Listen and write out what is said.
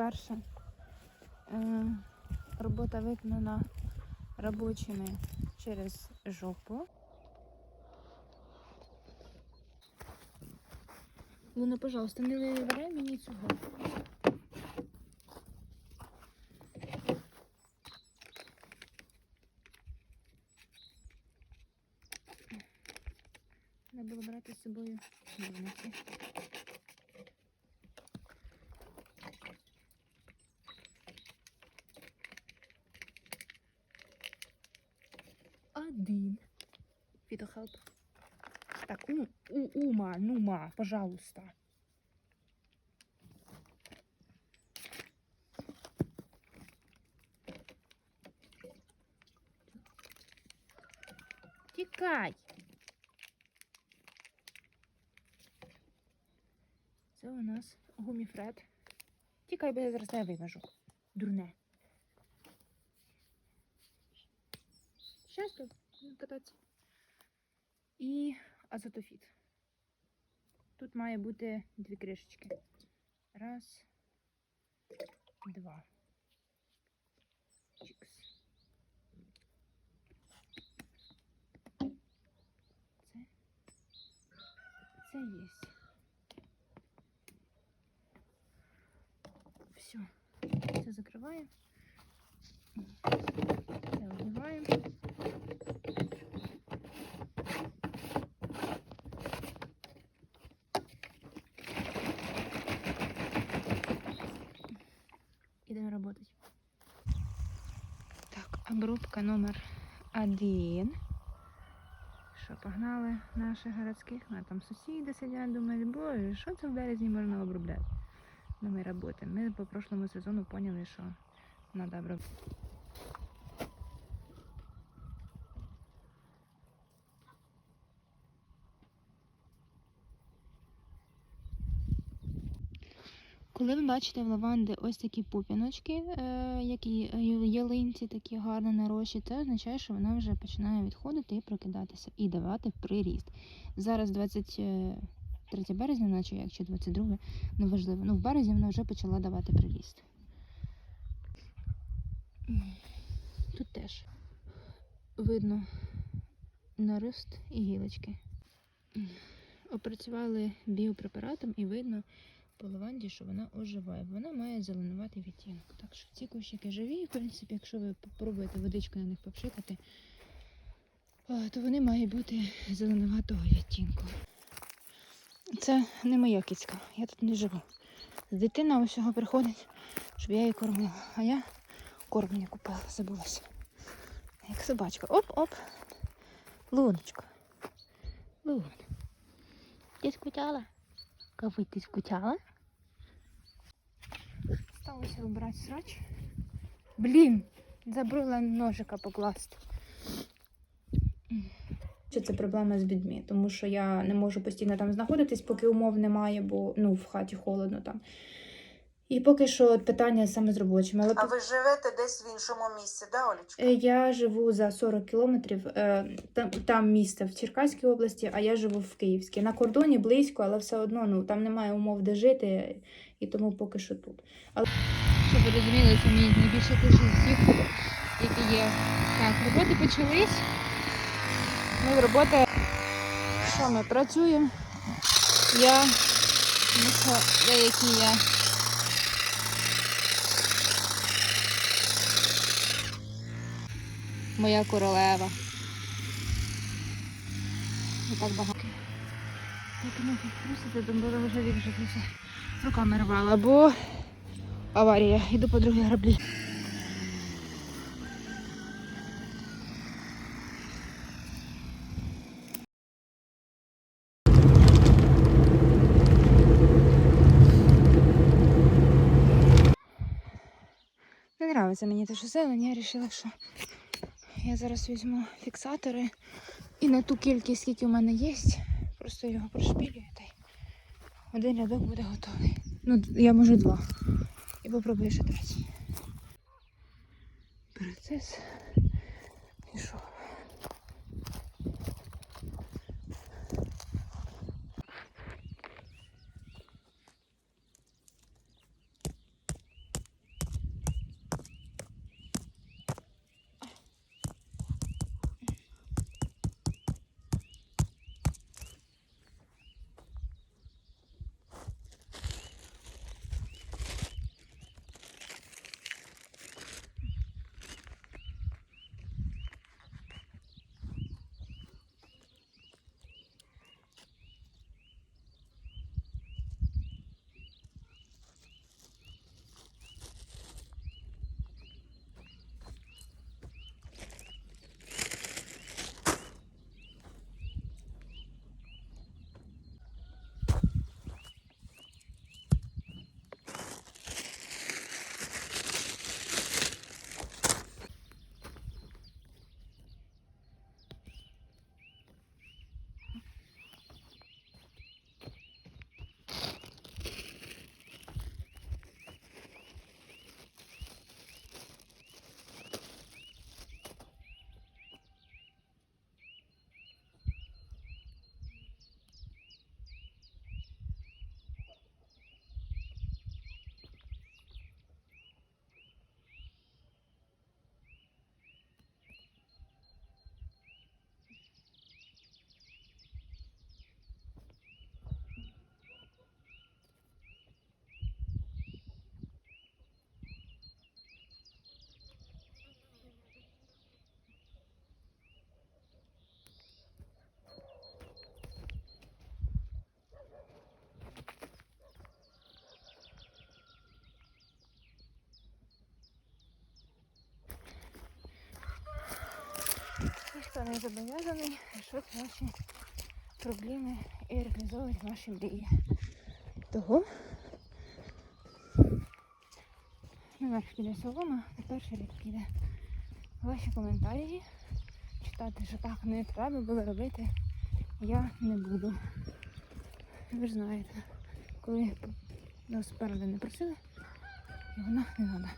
По-перше, е, робота виконана робочими через жопу. Луна, пожалуйста, не вибирай мені цього. Треба було брати з собою дівниці. Один. Фітохелп. Так, у, у, ума, нума, пожалуйста. Тікай. Це у нас гуміфред. Тікай, бо я зараз не виважу. Дурне. Щас тут кататься. І азотофіт. Тут має бути дві кришечки. Раз, два. Чікс. Це. Це є. Все. Це закриваємо. Це одягаємо. Обрубка номер один. Що, погнали наших городських? А там сусіди сидять, думають, боже, що це в березні можна обробляти? Ну, ми працюємо. Ми по прошлому сезону поняли, що треба обробляти. Коли ви бачите в лаванди ось такі пупіночки, е, які ю- ялинці такі гарно нарощі, це означає, що вона вже починає відходити і прокидатися, і давати приріст. Зараз 23 березня, наче як чи 22, неважливо. Ну, в березні вона вже почала давати приріст. Тут теж видно нарост і гілочки. Опрацювали біопрепаратом і видно по лаванді, що вона оживає. Вона має зеленуватий відтінок. Так що ці кущики живі, в принципі, якщо ви попробуєте водичкою на них попшикати, то вони мають бути зеленуватого відтінку. Це не моя кицька, я тут не живу. Дитина усього приходить, щоб я її кормила. А я корм не купила, забулася. Як собачка. Оп-оп. Луночка. Лун. Ти скучала? Кави, ти скучала? Сталося вибирати срач. Блін, забула ножика покласти. Чи це проблема з бідьми, тому що я не можу постійно там знаходитись, поки умов немає, бо ну, в хаті холодно там. І поки що от питання саме з робочими. Але А ви живете десь в іншому місці, да, Олечка? Е, Я живу за 40 кілометрів. е, Там, там місце в Черкаській області, а я живу в Київській. На кордоні близько, але все одно ну, там немає умов, де жити, і тому поки що тут. Але... Щоб ви розуміли, це мій найбільший тиждень всіх, які є. Так, роботи почались. Ми в роботи. Що ми працюємо? Я, ну що, деякі я. Моя королева. Не так багато. Так ноги трусити, то було вже все руками рвала, бо аварія. Іду по другій граблі. Не нравиться мені те, що зелень, я вирішила, що я зараз візьму фіксатори і на ту кількість, скільки в мене є, просто його прошпілюю та й один рядок буде готовий. Ну, я можу два. І попробую ще третій. Процес пішов. Зобов'язаний рішати ваші проблеми і реалізовувати ваші мрії. Того наверх піде солома, на перший ряд піде ваші коментарі. Читати, що так не треба було робити, я не буду. Ви ж знаєте, коли нас спереду не просили, і вона не треба.